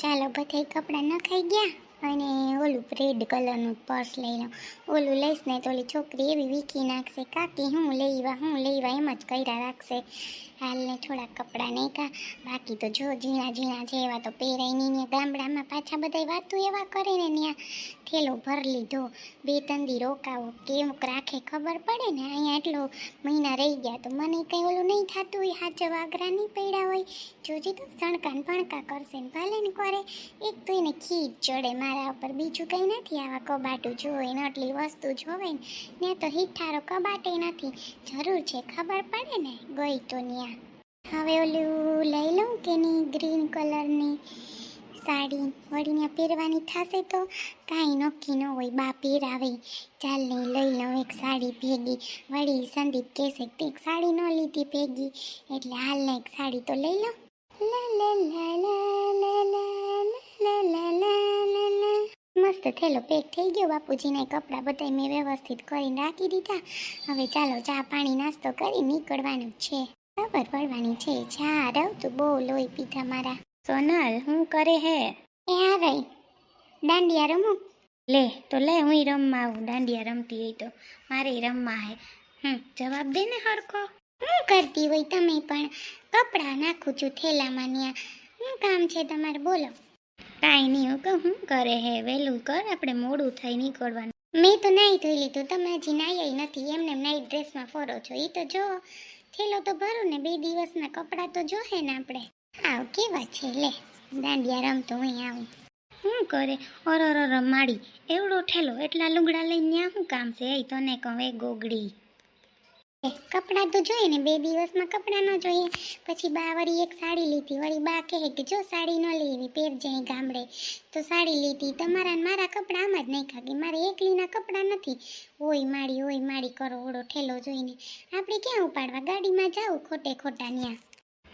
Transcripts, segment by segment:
ચાલો બધા કપડાં નખાઈ ગયા. અને ઓલું રેડ કલરનું પર્સ લઈ લઉં. ઓલું લઈશ ને તો ઓલી છોકરી એવી વીખી નાખશે, કાકી, હું લઈવા હું લઈવા એમ જ કર્યા રાખશે. હાલને થોડાક કપડાં નહીં કા બાકી તો જો ઝીણા ઝીણા છે એવા તો પહેરાય નહીં ગામડામાં પાછા બધા વાતું એવા કરે ને ત્યાં. થેલો ભર લીધો, બે તંદી રોકાવો. કેમ રાખે ખબર પડે ને, અહીંયા એટલો મહિના રહી ગયા તો મને કંઈ ઓલું નહીં થતું હોય, હાચો વાગરા નહીં પડ્યા હોય. જોજે તો સણકાન ભણકા કરશે ને, ભલે ને કરે, એક તો એને ખીજ ચડે મારા ઉપર બીજું કંઈ નથી આવા કબાટું જોવે ને આટલી વસ્તુ જોવે ને ત્યાં તો હિઠારો કબાટે નથી જરૂર છે ખબર પડે ને ગઈ તો ત્યાં હવે ઓલું લઈ લઉં કે નહીં ગ્રીન કલરની સાડી વળી ત્યાં પહેરવાની થશે તો કાંઈ નક્કી ન હોય બા પહેરાવે ચાલ નહીં લઈ લઉં એક સાડી ભેગી વળી સંદીપ કહેશે તે સાડી ન લીધી ભેગી એટલે હાલને એક સાડી તો લઈ લઉં લા લા લા લા લા લા લા લા લા. મસ્ત થેલો પેક થઈ ગયો. બાપુજીને કપડાં બધા મેં વ્યવસ્થિત કરીને રાખી દીધા. હવે ચાલો ચા પાણી નાસ્તો કરી નીકળવાનું છે. ખબર પડવાની છે ચા રવ તું બહુ લોહી પીધા મારા. સોનલ હું કરે હે? એ આ રહી. દાંડિયા રમું? લે તો લે હું રમવા આવું. દાંડિયા રમતી હોય તો મારે રમવા હે. હમ જવાબ દે ને હરખો. હું કરતી હોય તમે પણ. કપડાં નાખું છું થેલામાં ન્યા. શું કામ છે તમારે? બોલો. કાંઈ નહીં, હું કહું, હું કરે હે, વહેલું કર, આપણે મોડું થઈ નીકળવાનું. મેં તો નાઈ ધોઈ લીધું તમે હજી નાઈ નથી, એમને એમ નાઈટ ડ્રેસમાં ફરો છો. એ તો જો, થેલો તો ભરું ને, બે દિવસના કપડાં તો જોહે ને આપણે. આવ, કેવા છે, લે, દાંડિયા રમતો હું આવું. શું કરે અરર માડી, એવડો ઠેલો, એટલા લુગડા લઈને ત્યાં શું કામ છે? એ તને કહું એ ગોગડી. કપડાં તો જોઈએ ને, બે દિવસમાં કપડાં ન જોઈએ. પછી બા વળી એક સાડી લીધી. વળી બા કહે કે જો સાડી ન લેવી પહેરજે ગામડે. તો સાડી લીધી. તમારા મારા કપડાં આમ જ નહીં ખાગી મારે એકલીના કપડાં નથી. ઓય માડી ઓય માડી કરો ઓળો ઠેલો જોઈને. આપણે ક્યાં ઉપાડવા? ગાડીમાં જાવું ખોટે ખોટા ન્યા.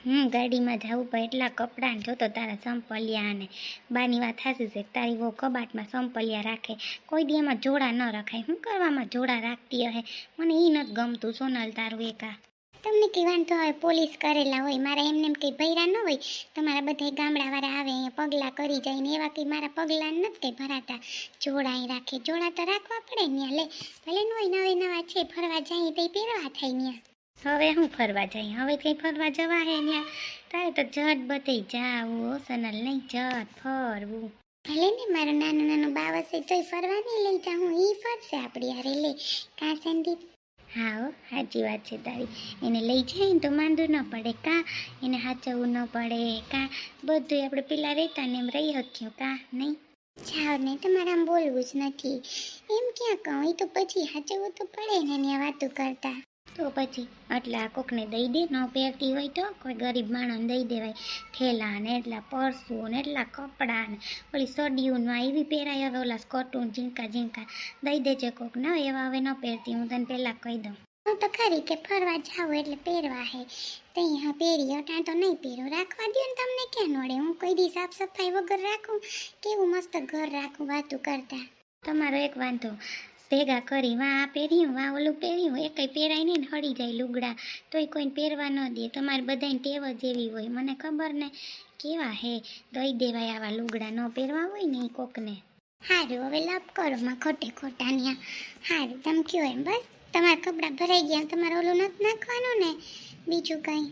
હમ ગાડીમાં જાઉં પણ એટલા કપડાં જોતો તારા સંપલિયા અને બાની વાત હાસી છે તારી વો કબાટમાં સંપલિયા રાખે. કોઈ દી એમાં જોડા ન રખાય. હું કરવામાં જોડા રાખતી હે મને એ નથી ગમતું સોનલ તારું એકા. તમને કઈ વાંધો હોય, પોલીસ કરેલા હોય, મારા એમને એમ કંઈ ભૈરા ન હોય? તમારા બધા ગામડાવાળા આવે અહીંયા પગલાં કરી જાય ને એવા કંઈ મારા પગલાં નથી કંઈ ભરાતા. જોડા અહીં રાખે. જોડા તો રાખવા પડે ને લે. ભલે ન હોય નવા છે, ફરવા જાય તે પહેરવા થાય ત્યાં હવે હું ફરવા જઈ? હવે કઈ ફરવા જવા હે તારે તો જટ બતાઈ જાવું સનલ નહીં જટ ફરવું. ભલે ને મારો નાનો નાનો બાવસ છે તોય ફરવા નહીં લઈ જાઉં. ઈ ફરશે આપણી હારે, લે. કા સંદીપ? હા, હો, સાચી વાત છે તારી. એને લઈ જાય ને તો માંદું ન પડે. કા? એને સાચવવું ન પડે. કા? બધું આપણે પેલા રહેતા ને એમ રહી શક્યું કા? નહીં? જાઓ ને તમારે બોલવું જ નથી. એમ ક્યાં કહું? એ તો પછી સાચવવું તો પડે ને એની વાતો કરતા. તો પછી એટલે આ કોકને દઈ દે ન પહેરતી હોય તો કોઈ ગરીબ માણસને દઈ દેવાય. થેલા ને એટલા પરસુ ને એટલા કપડાં ને ઓલી સડિયું ને એવી પહેરાય હવે ઓલા સ્કોટું ઝીંકા ઝીંકા. દઈ દેજે કોક ન એવા હવે ન પહેરતી હું તને પહેલાં કહી દઉં. હું તો ખરી કે ફરવા જાઉં એટલે પહેરવા હે. તો અહીંયા પહેરી અટાણ તો નહીં પહેરું. રાખવા દો ને તમને ક્યાં નડે? હું કોઈ દી સાફ સફાઈ વગર રાખું? કેવું મસ્ત ઘર રાખું વાતું કરતા. તમારો એક વાંધો. ભેગા કરી વાં આ પહેર્યું વાં ઓલું પહેર્યું એ કંઈ પહેરાય નહીં ને હળી જાય લુગડા. તોય કોઈને પહેરવા ન દે. તમારે બધાને ટેવ જ એવી હોય. મને ખબર ને કેવા હે દઈ દેવાય આવા લુગડા. ન પહેરવા હોય ને કોકને. સારું હવે લાભ કરો માં ખોટે ખોટા ન્યા. સારું તમે કયો એમ બસ. તમારા કપડાં ભરાઈ ગયા તમારે ઓલું નથી નાખવાનું ને? બીજું કંઈ?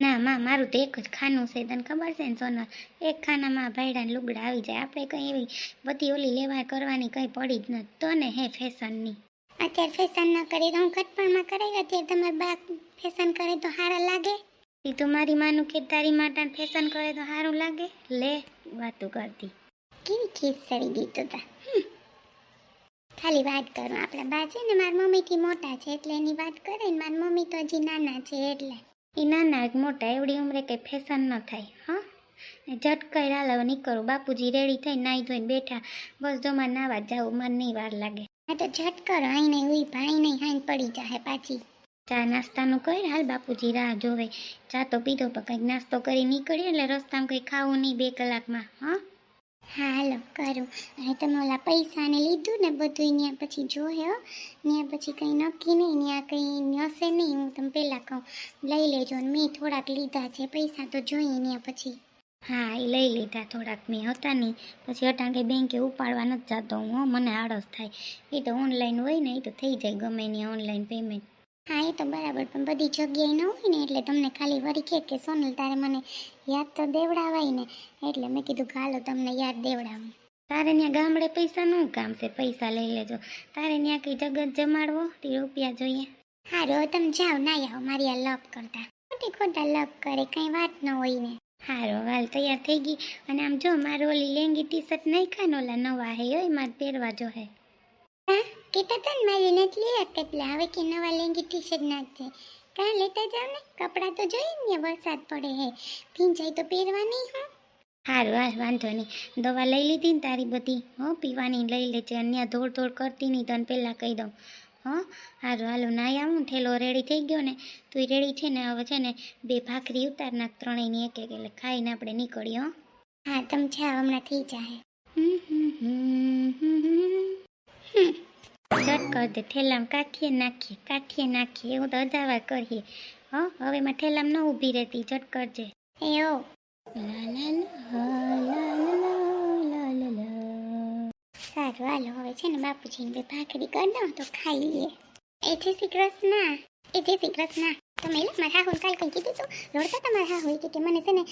ના માં મારું તો એક જ ખાનું છે તને ખબર છે ને સોનલ? એક ખાનામાં ભાઈડાને લુગડા આવી જાય. આપણે કંઈ એવી બધી ઓલી લેવા કરવાની કંઈ પડી જ નથી તો ને હે ફેશનની? અત્યારે ફેશન ન કરી તો હું ઘટપણમાં કરાવી અત્યારે તમારે બા ફેશન કરે તો સારા લાગે? એ તો મારી માનું કે તારી માટે ફેશન કરે તો સારું લાગે? લે વાતું કરતી. કેવી ખીસ ચડી ગઈ તો. તા. ખાલી વાત કરું. આપણા બા છે ને મારી મમ્મીથી મોટા છે એટલે એની વાત કરે ને મારી મમ્મી તો હજી નાના છે એટલે. એ નાના મોટા એવડી ઉંમરે કંઈ ફેશન ન થાય હા? ઝટકાઈ રાલાવ નીકળું બાપુજી રેડી થઈ નાઈ ધોઈને બેઠા. બસ જો માં નાવા જાવ મને નહીં વાર લાગે. હા તો ઝટ કરો અહીં નહીં ઉઈ ભાઈ નહીં હાઈન પડી જાહે પાછી. ચા નાસ્તાનું કર હાલ બાપુજી રાહ જોવે. ચા તો પીધો પણ કંઈક નાસ્તો કરી નીકળીએ એટલે રસ્તામાં કંઈ ખાવું નહીં બે કલાકમાં હા? હાલો કરું. અને તમે ઓલા પૈસાને લીધું ને બધું ત્યાં પછી જોયો ત્યાં પછી કંઈ નક્કી નહીં ત્યાં કંઈ હશે નહીં હું તમને પહેલાં કહું. લઈ લેજો ને મેં થોડાક લીધા છે પૈસા તો જોઈએ ત્યાં પછી. હા એ લઈ લીધા થોડાક મેં હતા નહીં. પછી અટાંકે બેંકે ઉપાડવા નથી જતો હો, મને આળસ થાય. એ તો ઓનલાઈન હોય ને એ તો થઈ જાય ગમે ને ઓનલાઈન પેમેન્ટ. હા, એ તો બરાબર, પણ બધી જગ્યાએ ન હોય ને એટલે તમને ખાલી વળી કે કે, સોનલ, તારે મને યાદ તો દેવડાવાય ને. એટલે મેં કીધું હાલો, તમને યાદ દેવડાવું. તારે ત્યાં ગામડે પૈસાનું કામ છે? પૈસા લઈ લેજો. તારે ત્યાં કઈ જગત જમાડવો? તે રૂપિયા જોઈએ. હારો તમે જાઓ ના આવો મારી આ લપ કરતા. ખોટી ખોટા લપ કરે, કઈ વાત ન હોય ને. હારો હાલ તૈયાર થઈ ગઈ. અને આમ જો, મારો ઓલી લેંગી ટી શર્ટ નહીં ખાને ઓલા નવા હે મારે પહેરવા જો હે. હા? કીધા તને મારી નથી લેવા કેટલા હવે કે નવા લેંગી ટી શર્ટ નાખજે. કાં લેતા જાવ ને? કપડાં તો જોઈએ ને વરસાદ પડે હે. ભીંજાય તો પહેરવા નહીં હું. હારું હા વાંધો નહીં. દવા લઈ લીધી ને તારી બધી. હો પીવાની લઈ લેજે. અન્ય ધોળ ધોળ કરતી નહીં તને પહેલાં કહી દઉં. હો હારું હાલો. નાઈ આવું થેલો રેડી થઈ ગયો ને તું રેડી છે ને? હવે છે ને બે ભાખરી ઉતાર નાખ ત્રણેયની એક એક. એટલે ખાઈને આપણે નીકળીએ હો. હા તમે છે હમણાં થઈ જાય જટ કર દે થેલામાં કાઠીએ નાખીએ કાઠીએ નાખીએ, એવું તો અજાવા કરીએ. હો, હવે માં થેલામાં ન ઊભી રહેતી જટ કરજે. એ ઓ. સારું, હાલો, હવે છે ને બાપુજીને બે ભાખરી કરી દઉં, તો ખાઈ લઈએ. એ જય શ્રી કૃષ્ણ. એ જય શ્રી કૃષ્ણ. તમે લે, મારા હાહુ કાલ કંઈ કીધું તું? રોડતા તમારા હાહુ કે મને છે ને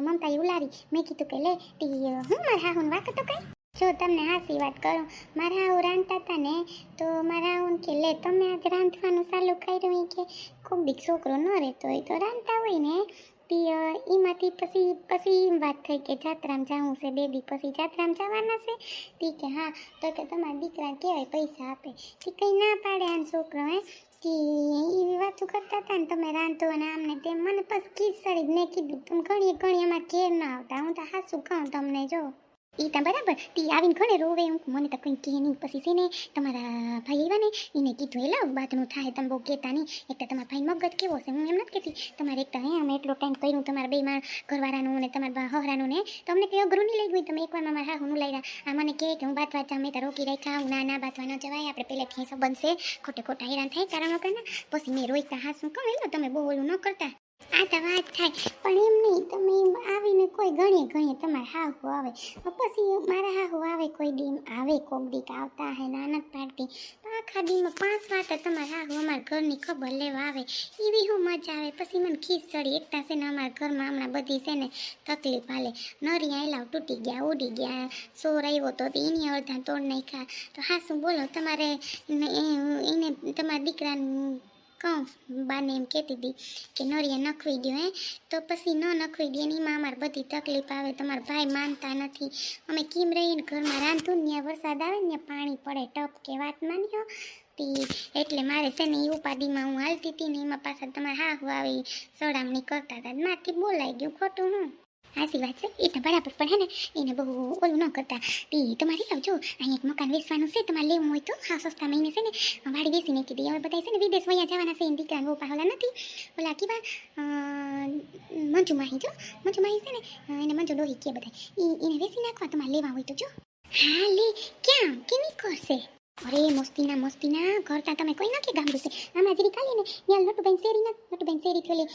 મમતાએ ઉલારી. મેં કીધું કે લે તી હું મારા હાહુ વાક તો કઈ? જો તમને હાસી વાત કરું મારા હાહુ રાંધતા હતા ને તો મારા હાહુને કે લે તમે આજ રાંધવાનું ચાલુ કર્યું ઈ કે કોક દીક છોકરો ન રહેતો હોય તો રાંધતા હોય ને. તી અ, એમાંથી પછી પછી એમ વાત થઈ કે જાત્રામાં જવું છે બે દી પછી જાત્રામાં જવાના છે. તી કે હા તો કે તમારા દીકરા કહેવાય પૈસા આપે. તી કંઈ ના પાડે આમ છોકરો હે. કે એવી વાતો કરતા હતા ને તમે રાંધો અને આમને તેમ. મને પછી કીસ સડી મેં કીધું તમે ઘણી ઘણી અમારે ઘેર ના આવતા હું તો હાસું કહું તમને જો. ઈ તો બરાબર તી આવીને ઘણે રોવે હું મને તો કંઈ કહે નહીં. પછી છે ને તમારા ભાઈ આવ્યા ને, એને કીધું, એ લાવ બાતનું થાય, તમે બહુ કહેતા નહીં. એક તો તમારા ભાઈ મગજ કેવો છે? હું એમ નથી કહેતી. તમારે એક તો હે, અમે એટલો ટાઈમ કર્યું, તમારા બે માં ઘરવાળાનું ને તમારા હહરાનું ને તમને કંઈ અઘરું નહીં લઈ ગયું તમે એકવાર મારા હાહુનું લઈ રહ્યા આ મને કહે કે હું બાત વાત મેં તો રોકી રાખ્યા. હું ના ના બાતવા ન જવાય. આપણે પહેલેથી બનશે ખોટે ખોટા હેરાન થાય કારણ વગરના પછી મેં રોઈતા હાસું. કહું એટલે તમે બહુ ઓલું ન કરતા. આ તો વાત થાય. પણ એમ નહીં, તમે એમ આવીને કોઈ ગણીએ ગણીએ તમારે હાહુ આવે. પછી મારા હાહુ આવે, કોઈ ડીમ આવે, કોક દીક આવતા હે નાનક પાડતી આખા દીમાં પાંચ વાર તો તમારા હાહુ અમારા ઘરની ખબર લેવા આવે. એવી હું મજા આવે? પછી મને ખીસ ચડી. એકતા છે ને અમારા ઘરમાં હમણાં બધી છે ને તકલીફ હાલે. નરી આયલાવ તૂટી ગયા, ઉડી ગયા, સોર આવ્યો તો એની અડધા તોડ નાખ્યા. તો હા, શું બોલો? તમારે એને તમારા દીકરાને કહું બાને એમ કહેતી હતી કે નળિયા નખવી દો હે? તો પછી ન નખવી દે ને એમાં અમારે બધી તકલીફ આવે, તમારા ભાઈ માનતા નથી. અમે કેમ રહીને ઘરમાં રાંધું ત્યાં વરસાદ આવે ને પાણી પડે, ટપ કે વાત માન્યો તી એટલે મારે છે ને એ ઉપાધિમાં હું હાલતી હતી ને એમાં પાછા તમારે હું આવી સડામણી કરતા હતા માથી બોલાઈ ગયું ખોટું હું? હાસી વાત છે. એ તો બરાબર, પણ હે ને, એને બહુ ઓલું ન કરતા. તે તમારે આવજો અહીંયા એક મકાન વેચવાનું છે, તમારે લેવું હોય તો. હા, સસ્તા મહિને છે ને, વાડી વેચીને કીધી હવે બધા છે ને વિદેશ વયા જવાના છે એની દીકરા પાહોલા નથી. ઓલા કેવા મંજુ માહી જો. મંજુ માહી છે ને, એને મંજુ ડોહી કે બધા એને વેચી નાખવા તમારે લેવા હોય તો જો. હા, લે, ક્યાં? કેની કરશે? અરે, મસ્તીના મસ્તીના. કરતા તમે કોઈ નાખી ગામડું છે. આમાં જરી ખાલી ને, ત્યાં લટુબેન શેરી ના લટુબેન શેરી થોલી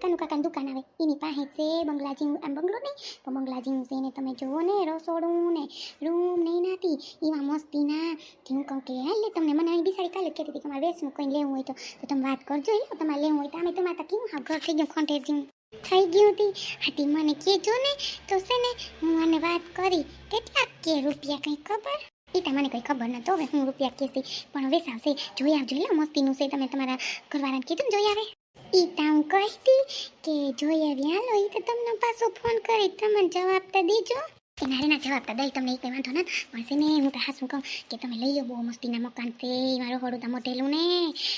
કનુ કાકાની દુકાન આવે. એની પાસે છે બંગલાજી આમ બંગલો નહીં, તો બંગલાજી છે ને તમે જુઓ ને, રસોડું ને, રૂમ નહીં નાતી એમાં મસ્તીના. હું કહું કે, હાલે તમને, મને અહીં બિસાડી કાલે કહેતી હતી કે મારે વેસનું કોઈ લેવું હોય તો. તમે વાત કરજો એટલે તમારે લેવું હોય તો. અમે તમારે તો કેવું હા, ઘર થઈ ગયું ખોંટેર જેવું. થઈ ગયું હતી. હતી મને કહેજો ને, તો છે ને, હું આને વાત કરી. કેટલાક કે રૂપિયા કંઈ ખબર? એ તમને મને કંઈ ખબર નતો હવે હું રૂપિયા કહેતી પણ હવે સાવસે જોઈ આવજો એટલે મસ્તીનું છે. તમે તમારા ઘરવાળાને કીધું ને જોઈ આવે. તો હું કહેતી કે જોઈ આવ્યા લો એ તો તમને પાછો ફોન કરી. તમને જવાબ તો દેજો. કે નારે ના જવાબ તો દઈ તમને એ વાંધો ના પણ ને હું તો હાસું કહું કે તમે લઈ જાઓ બહુ મસ્તીના મકાન છે મારું તો મોટેલું ને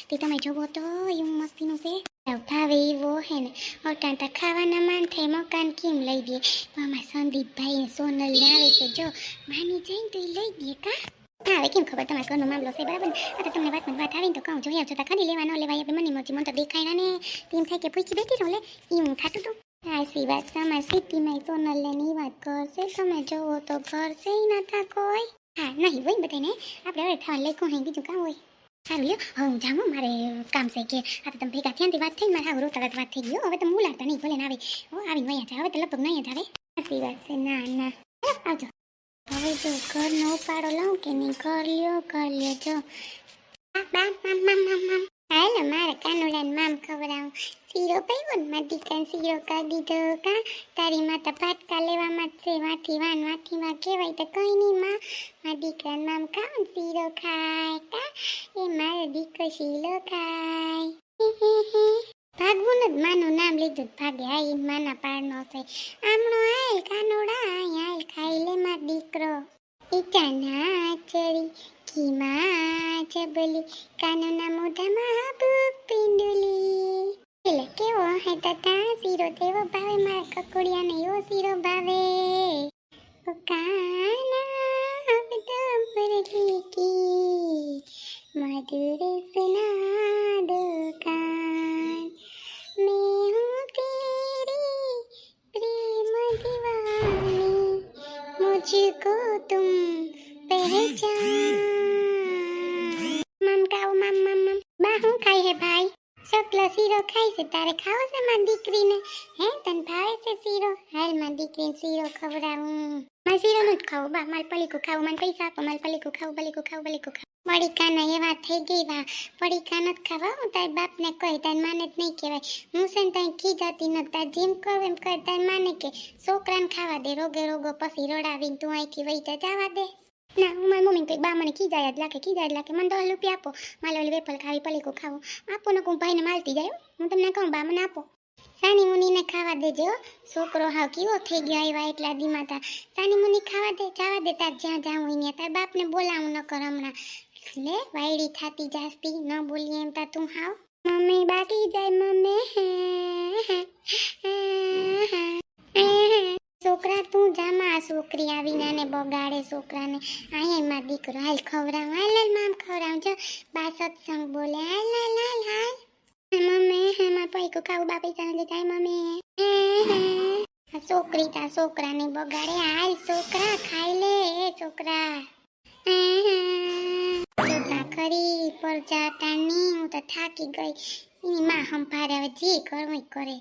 તે તમે જોવો તો એવું મસ્તીનું છે ભાવે એવો હે ને અટાણ ખાવાના માન થાય મકાન કેમ લઈ દે તો અમારા સંદીપભાઈ સોનલ આવે તો જો માની જઈને તો એ લઈ દે કા હા હવે કેમ ખબર તમારા ઘરનો મામલો છે બરાબર ને તો તમને વાતમાં વાત આવીને તો કહું જોયા આવજો તા ખાલી લેવા લેવાય આપણે મની મરજી મને તો દેખાય ના તેમ થાય કે પૂછી બેઠી રહો લે એ હું થાતું તું હા સી વાત છે સિટીમાં સોનલની વાત કરશે. તમે જોવો તો ઘર છે ના થા કોઈ હા, નહીં હોય બધાને આપણે હવે થવા લેખું હે, બીજું કામ હોય. સારું, લ્યો. હું જાઉં મારે કામ છે કે આ તો તમે ભેગા થયા વાત થઈ મારે હારું તરત વાત થઈ ગયો હવે તો મુલાડતા નહીં, ભલે આવે. હો આવીને વયા જાય હવે તો લગભગ નહીં જ આવે. સાચી છે, ના ના. આવજો. હવે જો ઘરનો ઉપાડો લઉં કે નહીં? ઘર લ્યો ઘર લ્યો, જો. બા મામ મામ મામ કાનુડાને મામ ખવડાવું. શીરો પીવો ને મારી દીકરાને શીરો કરી દીધો તારી માતા પાટકા લેવામાં જ છે. વાથી વાન વાથી માં કહેવાય તો કંઈ નહીં માં. મારા દીકરાને મામ ખાવ ને ખાય કા. એ મારો દીકરો શીરો ખાય. ભાગવું જ માનું નામ લીધું ભાગે. આઈ માના પાડનો છે. આમણો આયલ કાનુડા આયલ ખાઈ લે માર દીકરો. ઈટા નાચરી કીમાં જબલી કાનુના મોઢામાં હાબુક પિંડુલી. એટલે કેવો હે તતા, શીરો તેવો ભાવે, મારા કકોડિયાને એવો શીરો ભાવે. ઓ કાના હબદમ પરલી કી, મધુર સુના દુકાન છે તારે ખાવો છે મારી દીકરીને? હે, તને ભાવે છે શીરો? હાલમાં દીકરીને શીરો ખવડાવું. મારે શીરો નું ખાવું, બા, મારે પલીકું ખાવું, મને પૈસા આપો, મારે પલીકું ખાવું પલીકું ખાવું પલીકું ખાવું. પડીકાના એવા થઈ ગઈ વા પડીકા નથી ખાવા, હું તાર બાપને કહી, તાર માને જ નહીં કહેવાય. હું છે ને તાર ખીજાતી નથી, તાર જેમ કહું એમ કર, તાર માને કે છોકરાને ખાવા દે, રોગે રોગો પછી રડાવીને તું અહીંથી વહી જવા દે. ના, હું મારી મમ્મીને કહી બા, મને ખીજાય જ લાગે ખીજાય જ લાગે, મને દસ રૂપિયા આપો. મારે ઓલી વેફર ખાવી, પલીકું ખાવું. આપો ને હું ભાઈને માલતી જાય હું. તમને કહું, બા, મને આપો. સાની મુનીને ખાવા દેજો છોકરો હાવ કેવો થઈ ગયો આવ્યા એટલા દીમા તા સાની મુની ખાવા દે, જવા દે, તાર જ્યાં જાઉં હોય ત્યાં. તાર બાપને બોલાવું ન કર હમણાં. લે, વાયડી થાતી જાસ્તી ન બોલીએ એમ તા તું હાવ. મમ્મી બાકી જાય, મમ્મી. છોકરા, તું જામાં આ છોકરી આવીને ને બગાડે છોકરાને. અહીંયા એમાં દીકરો, હાલ ખવડાવ, હાલ હાલ, મામ ખવડાવ. જો, બા સત્સંગ બોલે, હાલ હાલ હાલ હાલ. મમ્મી હેમાં પૈકું ખાવું બાપી ચાલે જાય, મમ્મી. આ છોકરી તા છોકરાને બગાડે, હાલ છોકરા, ખાઈ લે, એ છોકરા. ખરી, પર જાતા ની હું તો થાકી ગઈ. એની માં સંભાળે, હવે જે કરવું કરે.